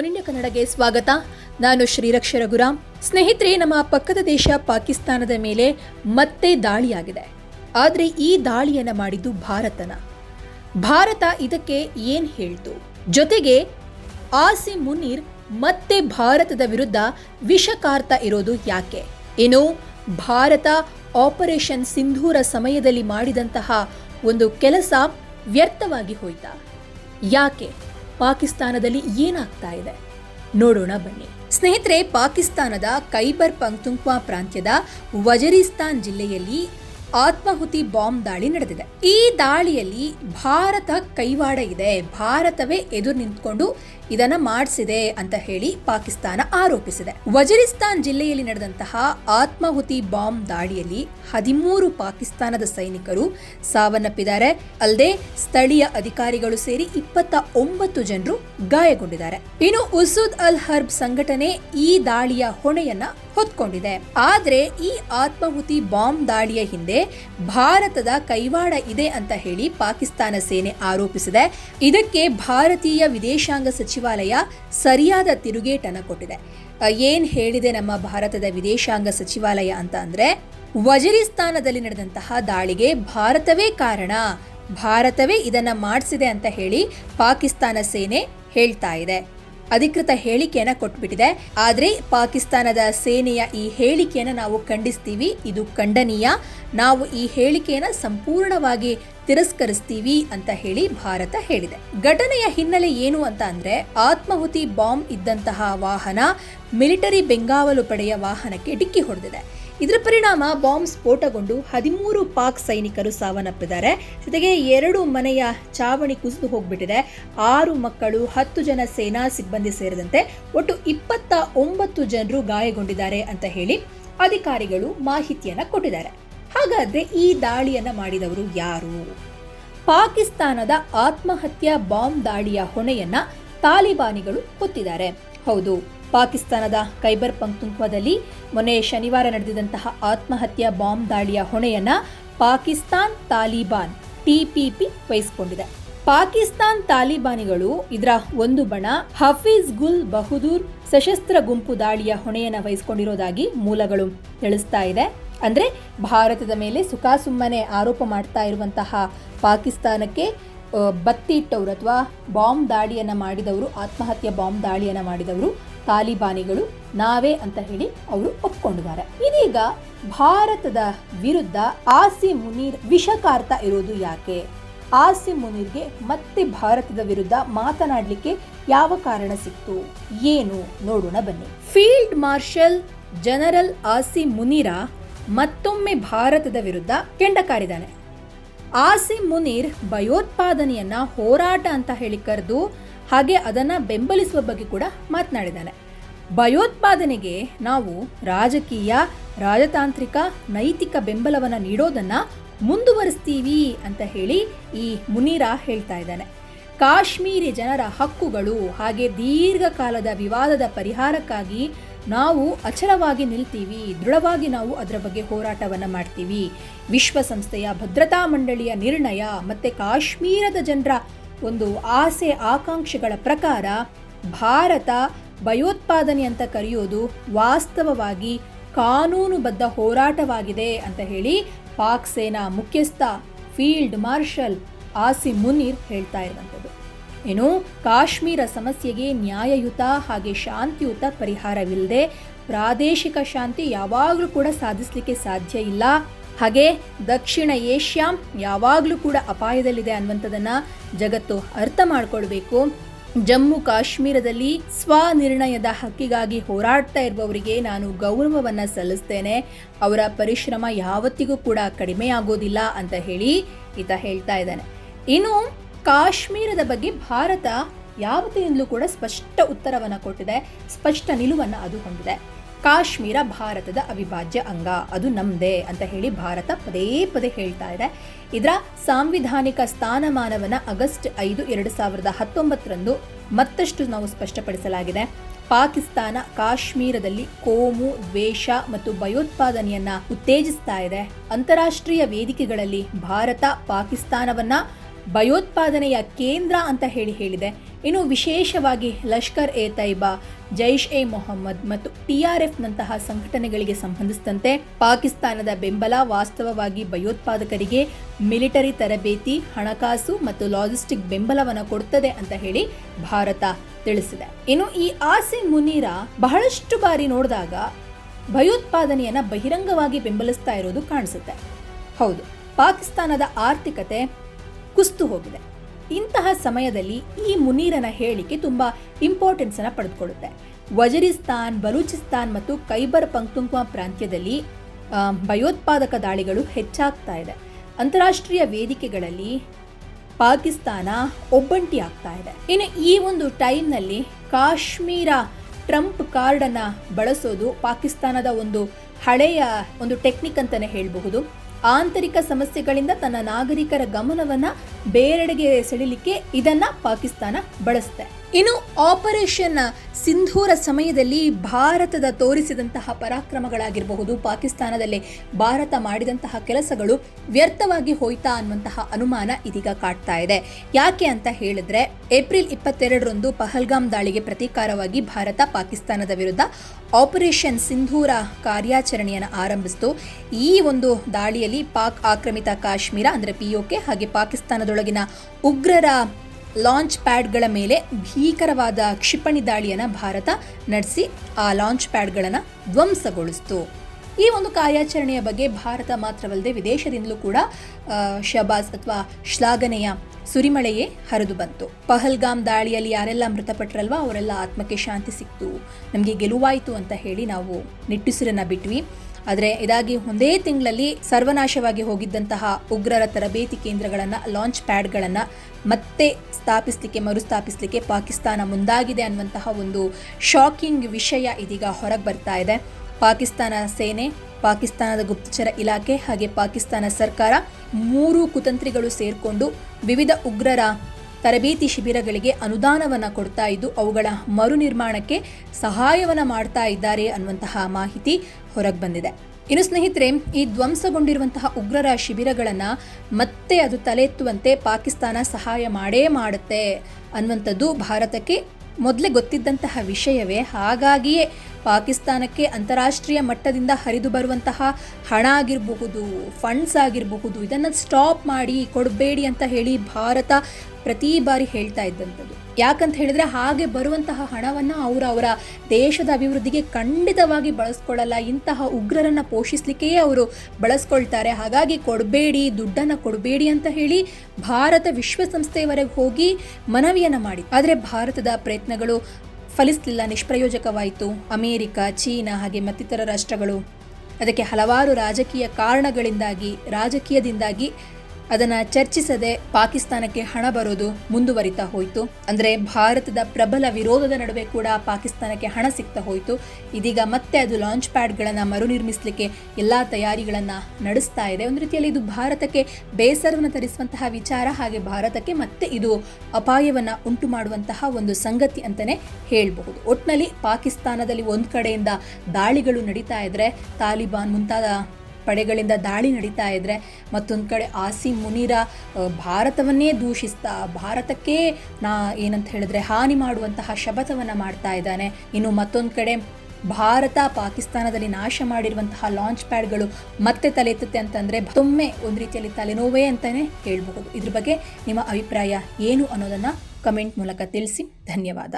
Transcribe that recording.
ಒನಿಂಡ ಕನ್ನಡಗೆ ಸ್ವಾಗತ. ನಾನು ಶ್ರೀರಕ್ಷ ರಘುರಾಮ್. ಸ್ನೇಹಿತರೆ, ನಮ್ಮ ಪಕ್ಕದ ದೇಶ ಪಾಕಿಸ್ತಾನದ ಮೇಲೆ ಮತ್ತೆ ದಾಳಿಯಾಗಿದೆ. ಆದರೆ ಈ ದಾಳಿಯನ್ನು ಮಾಡಿದ್ದು ಭಾರತನ. ಭಾರತ ಇದಕ್ಕೆ ಏನ್ ಹೇಳ್ತು? ಜೊತೆಗೆ ಆಸಿ ಮುನೀರ್ ಮತ್ತೆ ಭಾರತದ ವಿರುದ್ಧ ವಿಷಕಾರ್ತ ಇರೋದು ಯಾಕೆ? ಇನ್ನು ಭಾರತ ಆಪರೇಷನ್ ಸಿಂಧೂರ ಸಮಯದಲ್ಲಿ ಮಾಡಿದಂತಹ ಒಂದು ಕೆಲಸ ವ್ಯರ್ಥವಾಗಿ ಹೋಯ್ತಾ? ಯಾಕೆ? ಪಾಕಿಸ್ತಾನದಲ್ಲಿ ಏನಾಗ್ತಾ ಇದೆ? ನೋಡೋಣ ಬನ್ನಿ. ಸ್ನೇಹಿತರೆ ಪಾಕಿಸ್ತಾನದ ಖೈಬರ್ ಪಂಕ್ತುಂಕ್ವಾ ಪ್ರಾಂತ್ಯದ ವಜರಿಸ್ತಾನ್ ಜಿಲ್ಲೆಯಲ್ಲಿ ಆತ್ಮಾಹುತಿ ಬಾಂಬ್ ದಾಳಿ ನಡೆದಿದೆ. ಈ ದಾಳಿಯಲ್ಲಿ ಭಾರತ ಕೈವಾಡ ಇದೆ. ಭಾರತವೇ ಎದುರು ನಿಂತ್ಕೊಂಡು ಇದನ್ನ ಮಾಡಿಸಿದೆ ಅಂತ ಹೇಳಿ ಪಾಕಿಸ್ತಾನ ಆರೋಪಿಸಿದೆ. ವಜರಿಸ್ತಾನ್ ಜಿಲ್ಲೆಯಲ್ಲಿ ನಡೆದಂತಹ ಆತ್ಮಾಹುತಿ ಬಾಂಬ್ ದಾಳಿಯಲ್ಲಿ ಹದಿಮೂರು ಪಾಕಿಸ್ತಾನದ ಸೈನಿಕರು ಸಾವನ್ನಪ್ಪಿದ್ದಾರೆ. ಅಲ್ಲದೆ ಸ್ಥಳೀಯ ಅಧಿಕಾರಿಗಳು ಸೇರಿ ಇಪ್ಪತ್ತ ಒಂಬತ್ತು ಜನರು ಗಾಯಗೊಂಡಿದ್ದಾರೆ. ಇನ್ನು ಉಸುದ್ ಅಲ್ ಹರ್ಬ್ ಸಂಘಟನೆ ಈ ದಾಳಿಯ ಹೊಣೆಯನ್ನ ಹೊತ್ಕೊಂಡಿದೆ. ಆದರೆ ಈ ಆತ್ಮಾಹುತಿ ಬಾಂಬ್ ದಾಳಿಯ ಹಿಂದೆ ಭಾರತದ ಕೈವಾಡ ಇದೆ ಅಂತ ಹೇಳಿ ಪಾಕಿಸ್ತಾನ ಸೇನೆ ಆರೋಪಿಸಿದೆ. ಇದಕ್ಕೆ ಭಾರತೀಯ ವಿದೇಶಾಂಗ ಸಚಿವಾಲಯ ಸರಿಯಾದ ತಿರುಗೇಟನ್ನು ಕೊಟ್ಟಿದೆ. ಏನ್ ಹೇಳಿದೆ ನಮ್ಮ ಭಾರತದ ವಿದೇಶಾಂಗ ಸಚಿವಾಲಯ ಅಂತ ಅಂದ್ರೆ, ವಜರಿಸ್ತಾನದಲ್ಲಿ ನಡೆದಂತಹ ದಾಳಿಗೆ ಭಾರತವೇ ಕಾರಣ, ಭಾರತವೇ ಇದನ್ನ ಮಾಡಿಸಿದೆ ಅಂತ ಹೇಳಿ ಪಾಕಿಸ್ತಾನ ಸೇನೆ ಹೇಳ್ತಾ ಇದೆ. ಅಧಿಕೃತ ಹೇಳಿಕೆಯನ್ನ ಕೊಟ್ಬಿಟ್ಟಿದೆ. ಆದರೆ ಪಾಕಿಸ್ತಾನದ ಸೇನೆಯ ಈ ಹೇಳಿಕೆಯನ್ನ ನಾವು ಖಂಡಿಸ್ತೀವಿ. ಇದು ಖಂಡನೀಯ. ನಾವು ಈ ಹೇಳಿಕೆಯನ್ನ ಸಂಪೂರ್ಣವಾಗಿ ತಿರಸ್ಕರಿಸ್ತೀವಿ ಅಂತ ಹೇಳಿ ಭಾರತ ಹೇಳಿದೆ. ಘಟನೆಯ ಹಿನ್ನೆಲೆ ಏನು ಅಂತ ಅಂದ್ರೆ, ಆತ್ಮಾಹುತಿ ಬಾಂಬ್ ಇದ್ದಂತಹ ವಾಹನ ಮಿಲಿಟರಿ ಬೆಂಗಾವಲು ಪಡೆಯ ವಾಹನಕ್ಕೆ ಡಿಕ್ಕಿ ಹೊಡೆದಿದೆ. ಇದರ ಪರಿಣಾಮ ಬಾಂಬ್ ಸ್ಫೋಟಗೊಂಡು ಹದಿಮೂರು ಪಾಕ್ ಸೈನಿಕರು ಸಾವನ್ನಪ್ಪಿದ್ದಾರೆ. ಜೊತೆಗೆ ಎರಡು ಮನೆಯ ಚಾವಣಿ ಕುಸಿದು ಹೋಗ್ಬಿಟ್ಟಿದೆ. ಆರು ಮಕ್ಕಳು, ಹತ್ತು ಜನ ಸೇನಾ ಸಿಬ್ಬಂದಿ ಸೇರಿದಂತೆ ಒಟ್ಟು ಇಪ್ಪತ್ತ ಒಂಬತ್ತು ಜನರು ಗಾಯಗೊಂಡಿದ್ದಾರೆ ಅಂತ ಹೇಳಿ ಅಧಿಕಾರಿಗಳು ಮಾಹಿತಿಯನ್ನ ಕೊಟ್ಟಿದ್ದಾರೆ. ಹಾಗಾದ್ರೆ ಈ ದಾಳಿಯನ್ನ ಮಾಡಿದವರು ಯಾರು? ಪಾಕಿಸ್ತಾನದ ಆತ್ಮಹತ್ಯಾ ಬಾಂಬ್ ದಾಳಿಯ ಹೊಣೆಯನ್ನ ತಾಲಿಬಾನಿಗಳು ಹೊತ್ತಿದ್ದಾರೆ. ಹೌದು ಪಾಕಿಸ್ತಾನದ ಖೈಬರ್ ಪಂಕ್ತುಂಕ್ವದಲ್ಲಿ ಮೊನ್ನೆ ಶನಿವಾರ ನಡೆದಿದಂತಹ ಆತ್ಮಹತ್ಯಾ ಬಾಂಬ್ ದಾಳಿಯ ಹೊಣೆಯನ್ನ ಪಾಕಿಸ್ತಾನ್ ತಾಲಿಬಾನ್, ಟಿಪಿಪಿ ವಹಿಸಿಕೊಂಡಿದೆ. ಪಾಕಿಸ್ತಾನ್ ತಾಲಿಬಾನಿಗಳು ಇದರ ಒಂದು ಬಣ ಹಫೀಜ್ ಗುಲ್ ಬಹದೂರ್ ಸಶಸ್ತ್ರ ಗುಂಪು ದಾಳಿಯ ಹೊಣೆಯನ್ನ ವಹಿಸಿಕೊಂಡಿರೋದಾಗಿ ಮೂಲಗಳು ತಿಳಿಸ್ತಾ ಇದೆ. ಅಂದ್ರೆ ಭಾರತದ ಮೇಲೆ ಸುಖಾಸುಮ್ಮನೆ ಆರೋಪ ಮಾಡ್ತಾ ಇರುವಂತಹ ಪಾಕಿಸ್ತಾನಕ್ಕೆ ಬತ್ತಿಟ್ಟವರು ಅಥವಾ ಬಾಂಬ್ ದಾಳಿಯನ್ನ ಮಾಡಿದವರು, ಆತ್ಮಹತ್ಯೆ ಬಾಂಬ್ ದಾಳಿಯನ್ನ ಮಾಡಿದವರು ತಾಲಿಬಾನಿಗಳು ನಾವೇ ಅಂತ ಹೇಳಿ ಅವರು ಒಪ್ಕೊಂಡಿದ್ದಾರೆ ಇದೀಗ ಭಾರತದ ವಿರುದ್ಧ ಆಸಿ ಮುನೀರ್ ವಿಷಕಾರ್ತ ಇರೋದು ಯಾಕೆ? ಆಸಿ ಮುನೀರ್ಗೆ ಮತ್ತೆ ಭಾರತದ ವಿರುದ್ಧ ಮಾತನಾಡಲಿಕ್ಕೆ ಯಾವ ಕಾರಣ ಸಿಕ್ತು? ಏನು? ನೋಡೋಣ ಬನ್ನಿ. ಫೀಲ್ಡ್ ಮಾರ್ಷಲ್ ಜನರಲ್ ಆಸಿ ಮುನೀರ ಮತ್ತೊಮ್ಮೆ ಭಾರತದ ವಿರುದ್ಧ ಕೆಂಡ ಆಸಿ ಮುನೀರ್ ಭಯೋತ್ಪಾದನೆಯನ್ನ ಹೋರಾಟ ಅಂತ ಹೇಳಿ ಕರೆದು ಹಾಗೆ ಅದನ್ನ ಬೆಂಬಲಿಸುವ ಬಗ್ಗೆ ಕೂಡ ಮಾತನಾಡಿದ್ದಾನೆ. ಭಯೋತ್ಪಾದನೆಗೆ ನಾವು ರಾಜಕೀಯ, ರಾಜತಾಂತ್ರಿಕ, ನೈತಿಕ ಬೆಂಬಲವನ್ನ ನೀಡೋದನ್ನ ಮುಂದುವರಿಸ್ತೀವಿ ಅಂತ ಹೇಳಿ ಈ ಮುನೀರ ಹೇಳ್ತಾ ಇದ್ದಾನೆ. ಕಾಶ್ಮೀರಿ ಜನರ ಹಕ್ಕುಗಳು ಹಾಗೆ ದೀರ್ಘಕಾಲದ ವಿವಾದದ ಪರಿಹಾರಕ್ಕಾಗಿ ನಾವು ಅಚಲವಾಗಿ ನಿಲ್ತೀವಿ, ದೃಢವಾಗಿ ನಾವು ಅದರ ಬಗ್ಗೆ ಹೋರಾಟವನ್ನು ಮಾಡ್ತೀವಿ. ವಿಶ್ವಸಂಸ್ಥೆಯ ಭದ್ರತಾ ಮಂಡಳಿಯ ನಿರ್ಣಯ ಮತ್ತು ಕಾಶ್ಮೀರದ ಜನರ ಒಂದು ಆಸೆ ಆಕಾಂಕ್ಷೆಗಳ ಪ್ರಕಾರ ಭಾರತ ಭಯೋತ್ಪಾದನೆ ಅಂತ ಕರೆಯೋದು ವಾಸ್ತವವಾಗಿ ಕಾನೂನುಬದ್ಧ ಹೋರಾಟವಾಗಿದೆ ಅಂತ ಹೇಳಿ ಪಾಕ್ ಸೇನಾ ಮುಖ್ಯಸ್ಥ ಫೀಲ್ಡ್ ಮಾರ್ಷಲ್ ಆಸಿ ಮುನೀರ್ ಹೇಳ್ತಾ ಇರುವಂಥದ್ದು. ಏನು, ಕಾಶ್ಮೀರ ಸಮಸ್ಯೆಗೆ ನ್ಯಾಯಯುತ ಹಾಗೆ ಶಾಂತಿಯುತ ಪರಿಹಾರವಿಲ್ಲದೆ ಪ್ರಾದೇಶಿಕ ಶಾಂತಿ ಯಾವಾಗಲೂ ಕೂಡ ಸಾಧಿಸಲಿಕ್ಕೆ ಸಾಧ್ಯ ಇಲ್ಲ. ಹಾಗೆ ದಕ್ಷಿಣ ಏಷ್ಯಾ ಯಾವಾಗಲೂ ಕೂಡ ಅಪಾಯದಲ್ಲಿದೆ ಅನ್ನುವಂಥದ್ದನ್ನ ಜಗತ್ತು ಅರ್ಥ ಮಾಡಿಕೊಳ್ಬೇಕು. ಜಮ್ಮು ಕಾಶ್ಮೀರದಲ್ಲಿ ಸ್ವನಿರ್ಣಯದ ಹಕ್ಕಿಗಾಗಿ ಹೋರಾಡ್ತಾ ಇರುವವರಿಗೆ ನಾನು ಗೌರವವನ್ನು ಸಲ್ಲಿಸ್ತೇನೆ. ಅವರ ಪರಿಶ್ರಮ ಯಾವತ್ತಿಗೂ ಕೂಡ ಕಡಿಮೆ ಆಗೋದಿಲ್ಲ ಅಂತ ಹೇಳಿ ಈತ ಹೇಳ್ತಾ ಇದ್ದಾನೆ. ಇನ್ನು ಕಾಶ್ಮೀರದ ಬಗ್ಗೆ ಭಾರತ ಯಾವತ್ತಿನಿಂದಲೂ ಕೂಡ ಸ್ಪಷ್ಟ ಉತ್ತರವನ್ನು ಕೊಟ್ಟಿದೆ. ಸ್ಪಷ್ಟ ನಿಲುವನ್ನು ಅದು ಹೊಂದಿದೆ. ಕಾಶ್ಮೀರ ಭಾರತದ ಅವಿಭಾಜ್ಯ ಅಂಗ. ಅದು ನಮ್ದೇ ಅಂತ ಹೇಳಿ ಭಾರತ ಪದೇ ಪದೇ ಹೇಳ್ತಾ ಇದೆ. ಇದರ ಸಾಂವಿಧಾನಿಕ ಸ್ಥಾನಮಾನವನ್ನು ಆಗಸ್ಟ್ ಐದು, ಎರಡು ಸಾವಿರದ ಹತ್ತೊಂಬತ್ತರಂದು ಮತ್ತಷ್ಟು ನಾವು ಸ್ಪಷ್ಟಪಡಿಸಲಾಗಿದೆ. ಪಾಕಿಸ್ತಾನ ಕಾಶ್ಮೀರದಲ್ಲಿ ಕೋಮು, ದ್ವೇಷ ಮತ್ತು ಭಯೋತ್ಪಾದನೆಯನ್ನ ಉತ್ತೇಜಿಸ್ತಾ ಇದೆ. ಅಂತಾರಾಷ್ಟ್ರೀಯ ವೇದಿಕೆಗಳಲ್ಲಿ ಭಾರತ ಪಾಕಿಸ್ತಾನವನ್ನ ಭಯೋತ್ಪಾದನೆಯ ಕೇಂದ್ರ ಅಂತ ಹೇಳಿ ಹೇಳಿದೆ. ಇನ್ನು ವಿಶೇಷವಾಗಿ ಲಷ್ಕರ್ ಎ ತೈಬಾ, ಜೈಷ್ ಎ ಮೊಹಮ್ಮದ್ ಮತ್ತು ಟಿಆರ್ಎಫ್ನಂತಹ ಸಂಘಟನೆಗಳಿಗೆ ಸಂಬಂಧಿಸಿದಂತೆ ಪಾಕಿಸ್ತಾನದ ಬೆಂಬಲ ವಾಸ್ತವವಾಗಿ ಭಯೋತ್ಪಾದಕರಿಗೆ ಮಿಲಿಟರಿ ತರಬೇತಿ, ಹಣಕಾಸು ಮತ್ತು ಲಾಜಿಸ್ಟಿಕ್ ಬೆಂಬಲವನ್ನು ಕೊಡುತ್ತದೆ ಅಂತ ಹೇಳಿ ಭಾರತ ತಿಳಿಸಿದೆ. ಇನ್ನು ಈ ಆಸಿಮ್ ಮುನೀರ ಬಹಳಷ್ಟು ಬಾರಿ ನೋಡಿದಾಗ ಭಯೋತ್ಪಾದನೆಯನ್ನ ಬಹಿರಂಗವಾಗಿ ಬೆಂಬಲಿಸ್ತಾ ಇರೋದು ಕಾಣಿಸುತ್ತೆ. ಹೌದು, ಪಾಕಿಸ್ತಾನದ ಆರ್ಥಿಕತೆ ಕುಸ್ತು ಹೋಗಿದೆ. ಇಂತಹ ಸಮಯದಲ್ಲಿ ಈ ಮುನೀರನ ಹೇಳಿಕೆ ತುಂಬ ಇಂಪಾರ್ಟೆನ್ಸ್ ಅನ್ನ ಪಡೆದುಕೊಳ್ಳುತ್ತೆ. ವಜರಿಸ್ತಾನ್, ಬಲೂಚಿಸ್ತಾನ್ ಮತ್ತು ಕೈಬರ್ ಪಂಕ್ತುಂಕ್ವಾ ಪ್ರಾಂತ್ಯದಲ್ಲಿ ಭಯೋತ್ಪಾದಕ ದಾಳಿಗಳು ಹೆಚ್ಚಾಗ್ತಾ ಇದೆ. ಅಂತಾರಾಷ್ಟ್ರೀಯ ವೇದಿಕೆಗಳಲ್ಲಿ ಪಾಕಿಸ್ತಾನ ಒಬ್ಬಂಟಿ ಆಗ್ತಾ ಇದೆ. ಇನ್ನು ಈ ಒಂದು ಟೈಮ್ನಲ್ಲಿ ಕಾಶ್ಮೀರ ಟ್ರಂಪ್ ಕಾರ್ಡನ್ನು ಬಳಸೋದು ಪಾಕಿಸ್ತಾನದ ಒಂದು ಹಳೆಯ ಒಂದು ಟೆಕ್ನಿಕ್ ಅಂತಲೇ ಹೇಳಬಹುದು. ಆಂತರಿಕ ಸಮಸ್ಯೆಗಳಿಂದ ತನ್ನ ನಾಗರಿಕರ ಗಮನವನ್ನ ಬೇರೆಡೆಗೆ ಸೆಳಿಲಿಕ್ಕೆ ಇದನ್ನ ಪಾಕಿಸ್ತಾನ ಬಳಸುತ್ತೆ ಇನ್ನು ಆಪರೇಷನ್ ಸಿಂಧೂರ ಸಮಯದಲ್ಲಿ ಭಾರತದ ತೋರಿಸಿದಂತಹ ಪರಾಕ್ರಮಗಳಾಗಿರಬಹುದು. ಪಾಕಿಸ್ತಾನದಲ್ಲಿ ಭಾರತ ಮಾಡಿದಂತಹ ಕೆಲಸಗಳು ವ್ಯರ್ಥವಾಗಿ ಹೋಯ್ತಾ ಅನ್ನುವಂತಹ ಅನುಮಾನ ಇದೀಗ ಕಾಡ್ತಾ ಇದೆ. ಯಾಕೆ ಅಂತ ಹೇಳಿದ್ರೆ, ಏಪ್ರಿಲ್ ಇಪ್ಪತ್ತೆರಡರಂದು ಪಹಲ್ಗಾಮ್ ದಾಳಿಗೆ ಪ್ರತೀಕಾರವಾಗಿ ಭಾರತ ಪಾಕಿಸ್ತಾನದ ವಿರುದ್ಧ ಆಪರೇಷನ್ ಸಿಂಧೂರ ಕಾರ್ಯಾಚರಣೆಯನ್ನು ಆರಂಭಿಸಿತು. ಈ ಒಂದು ದಾಳಿಯಲ್ಲಿ ಪಾಕ್ ಆಕ್ರಮಿತ ಕಾಶ್ಮೀರ, ಅಂದರೆ ಪಿಒಕೆ ಹಾಗೆ ಪಾಕಿಸ್ತಾನದೊಳಗಿನ ಉಗ್ರರ ಲಾಂಚ್ ಪ್ಯಾಡ್ಗಳ ಮೇಲೆ ಭೀಕರವಾದ ಕ್ಷಿಪಣಿ ದಾಳಿಯನ್ನು ಭಾರತ ನಡೆಸಿ, ಆ ಲಾಂಚ್ ಪ್ಯಾಡ್ಗಳನ್ನು ಧ್ವಂಸಗೊಳಿಸಿತು. ಈ ಒಂದು ಕಾರ್ಯಾಚರಣೆಯ ಬಗ್ಗೆ ಭಾರತ ಮಾತ್ರವಲ್ಲದೆ ವಿದೇಶದಿಂದಲೂ ಕೂಡ ಶಬಾಸ್ ಅಥವಾ ಶ್ಲಾಘನೆಯ ಸುರಿಮಳೆಯೇ ಹರಿದು ಬಂತು. ಪಹಲ್ಗಾಮ್ ದಾಳಿಯಲ್ಲಿ ಯಾರೆಲ್ಲ ಮೃತಪಟ್ಟರಲ್ವ ಅವರೆಲ್ಲ ಆತ್ಮಕ್ಕೆ ಶಾಂತಿ ಸಿಕ್ತು. ನಮಗೆ ಗೆಲುವಾಯಿತು ಅಂತ ಹೇಳಿ ನಾವು ನಿಟ್ಟುಸಿರನ್ನು ಬಿಟ್ವಿ. ಆದರೆ ಇದಾಗಿ ಒಂದೇ ತಿಂಗಳಲ್ಲಿ ಸರ್ವನಾಶವಾಗಿ ಹೋಗಿದ್ದಂತಹ ಉಗ್ರರ ತರಬೇತಿ ಕೇಂದ್ರಗಳನ್ನು ಲಾಂಚ್ ಪ್ಯಾಡ್ಗಳನ್ನು ಮತ್ತೆ ಸ್ಥಾಪಿಸಲಿಕ್ಕೆ, ಮರುಸ್ಥಾಪಿಸಲಿಕ್ಕೆ ಪಾಕಿಸ್ತಾನ ಮುಂದಾಗಿದೆ ಅನ್ನುವಂತಹ ಒಂದು ಶಾಕಿಂಗ್ ವಿಷಯ ಇದೀಗ ಹೊರಗೆ ಬರ್ತಾ ಇದೆ. ಪಾಕಿಸ್ತಾನ ಸೇನೆ, ಪಾಕಿಸ್ತಾನದ ಗುಪ್ತಚರ ಇಲಾಖೆ ಹಾಗೆ ಪಾಕಿಸ್ತಾನ ಸರ್ಕಾರ ಮೂರು ಕುತಂತ್ರಿಗಳು ಸೇರಿಕೊಂಡು ವಿವಿಧ ಉಗ್ರರ ತರಬೇತಿ ಶಿಬಿರಗಳಿಗೆ ಅನುದಾನವನ್ನು ಕೊಡ್ತಾ ಇದ್ದು, ಅವುಗಳ ಮರು ನಿರ್ಮಾಣಕ್ಕೆ ಸಹಾಯವನ್ನು ಮಾಡ್ತಾ ಇದ್ದಾರೆ ಅನ್ನುವಂತಹ ಮಾಹಿತಿ ಹೊರಗೆ ಬಂದಿದೆ. ಇನ್ನು ಸ್ನೇಹಿತರೆ, ಈ ಧ್ವಂಸಗೊಂಡಿರುವಂತಹ ಉಗ್ರರ ಶಿಬಿರಗಳನ್ನು ಮತ್ತೆ ಅದು ತಲೆ ಎತ್ತುವಂತೆ ಪಾಕಿಸ್ತಾನ ಸಹಾಯ ಮಾಡೇ ಮಾಡುತ್ತೆ ಅನ್ನುವಂಥದ್ದು ಭಾರತಕ್ಕೆ ಮೊದಲೇ ಗೊತ್ತಿದ್ದಂತಹ ವಿಷಯವೇ. ಹಾಗಾಗಿಯೇ ಪಾಕಿಸ್ತಾನಕ್ಕೆ ಅಂತಾರಾಷ್ಟ್ರೀಯ ಮಟ್ಟದಿಂದ ಹರಿದು ಬರುವಂತಹ ಹಣ ಆಗಿರಬಹುದು ಫಂಡ್ಸ್ ಆಗಿರಬಹುದು, ಇದನ್ನು ಸ್ಟಾಪ್ ಮಾಡಿ ಕೊಡಬೇಡಿ ಅಂತ ಹೇಳಿ ಭಾರತ ಪ್ರತಿ ಬಾರಿ ಹೇಳ್ತಾ ಇದ್ದಂಥದ್ದು. ಯಾಕಂತ ಹೇಳಿದ್ರೆ ಹಾಗೆ ಬರುವಂತಹ ಹಣವನ್ನು ಅವರು ಅವರ ದೇಶದ ಅಭಿವೃದ್ಧಿಗೆ ಖಂಡಿತವಾಗಿ ಬಳಸ್ಕೊಳ್ಳಲ್ಲ. ಇಂತಹ ಉಗ್ರರನ್ನು ಪೋಷಿಸಲಿಕ್ಕೆಯೇ ಅವರು ಬಳಸ್ಕೊಳ್ತಾರೆ. ಹಾಗಾಗಿ ಕೊಡಬೇಡಿ, ದುಡ್ಡನ್ನು ಕೊಡಬೇಡಿ ಅಂತ ಹೇಳಿ ಭಾರತ ವಿಶ್ವಸಂಸ್ಥೆಯವರೆಗೆ ಹೋಗಿ ಮನವಿಯನ್ನು ಮಾಡಿ ಆದರೆ ಭಾರತದ ಪ್ರಯತ್ನಗಳು ಫಲಿಸಲಿಲ್ಲ ನಿಷ್ಪ್ರಯೋಜಕವಾಯಿತು. ಅಮೇರಿಕ ಚೀನಾ ಹಾಗೆ ಮತ್ತಿತರ ರಾಷ್ಟ್ರಗಳು. ಅದಕ್ಕೆ ಹಲವಾರು ರಾಜಕೀಯ ಕಾರಣಗಳಿಂದಾಗಿ ರಾಜಕೀಯದಿಂದಾಗಿ ಅದನ್ನು ಚರ್ಚಿಸದೆ ಪಾಕಿಸ್ತಾನಕ್ಕೆ ಹಣ ಬರೋದು ಮುಂದುವರಿತಾ ಹೋಯಿತು. ಅಂದರೆ ಭಾರತದ ಪ್ರಬಲ ವಿರೋಧದ ನಡುವೆ ಕೂಡ ಪಾಕಿಸ್ತಾನಕ್ಕೆ ಹಣ ಸಿಗ್ತಾ ಹೋಯಿತು. ಇದೀಗ ಮತ್ತೆ ಅದು ಲಾಂಚ್ ಪ್ಯಾಡ್ಗಳನ್ನು ಮರುನಿರ್ಮಿಸಲಿಕ್ಕೆ ಎಲ್ಲ ತಯಾರಿಗಳನ್ನು ನಡೆಸ್ತಾ ಇದೆ. ಒಂದು ರೀತಿಯಲ್ಲಿ ಇದು ಭಾರತಕ್ಕೆ ಬೇಸರವನ್ನು ತರಿಸುವಂತಹ ವಿಚಾರ, ಹಾಗೆ ಭಾರತಕ್ಕೆ ಮತ್ತೆ ಇದು ಅಪಾಯವನ್ನು ಉಂಟು ಮಾಡುವಂತಹ ಒಂದು ಸಂಗತಿ ಅಂತಲೇ ಹೇಳಬಹುದು. ಒಟ್ಟಿನಲ್ಲಿ ಪಾಕಿಸ್ತಾನದಲ್ಲಿ ಒಂದು ಕಡೆಯಿಂದ ದಾಳಿಗಳು ನಡೀತಾ ಇದ್ರೆ ತಾಲಿಬಾನ್ ಮುಂತಾದ ಪಡೆಗಳಿಂದ ದಾಳಿ ನಡೀತಾ ಇದ್ರೆ ಮತ್ತೊಂದು ಕಡೆ ಆಸಿಮ್ ಮುನೀರ ಭಾರತವನ್ನೇ ದೂಷಿಸ್ತಾ, ಭಾರತಕ್ಕೆ ನಾ ಏನಂತ ಹೇಳಿದ್ರೆ ಹಾನಿ ಮಾಡುವಂತಹ ಶಪಥವನ್ನು ಮಾಡ್ತಾ ಇದ್ದಾನೆ. ಇನ್ನು ಮತ್ತೊಂದು ಕಡೆ ಭಾರತ ಪಾಕಿಸ್ತಾನದಲ್ಲಿ ನಾಶ ಮಾಡಿರುವಂತಹ ಲಾಂಚ್ ಪ್ಯಾಡ್ಗಳು ಮತ್ತೆ ತಲೆ ಎತ್ತುತ್ತೆ ಅಂತಂದರೆ ಮತ್ತೊಮ್ಮೆ ಒಂದು ರೀತಿಯಲ್ಲಿ ತಲೆನೋವೇ ಅಂತಲೇ ಹೇಳ್ಬಹುದು. ಇದ್ರ ಬಗ್ಗೆ ನಿಮ್ಮ ಅಭಿಪ್ರಾಯ ಏನು ಅನ್ನೋದನ್ನು ಕಮೆಂಟ್ ಮೂಲಕ ತಿಳಿಸಿ. ಧನ್ಯವಾದ.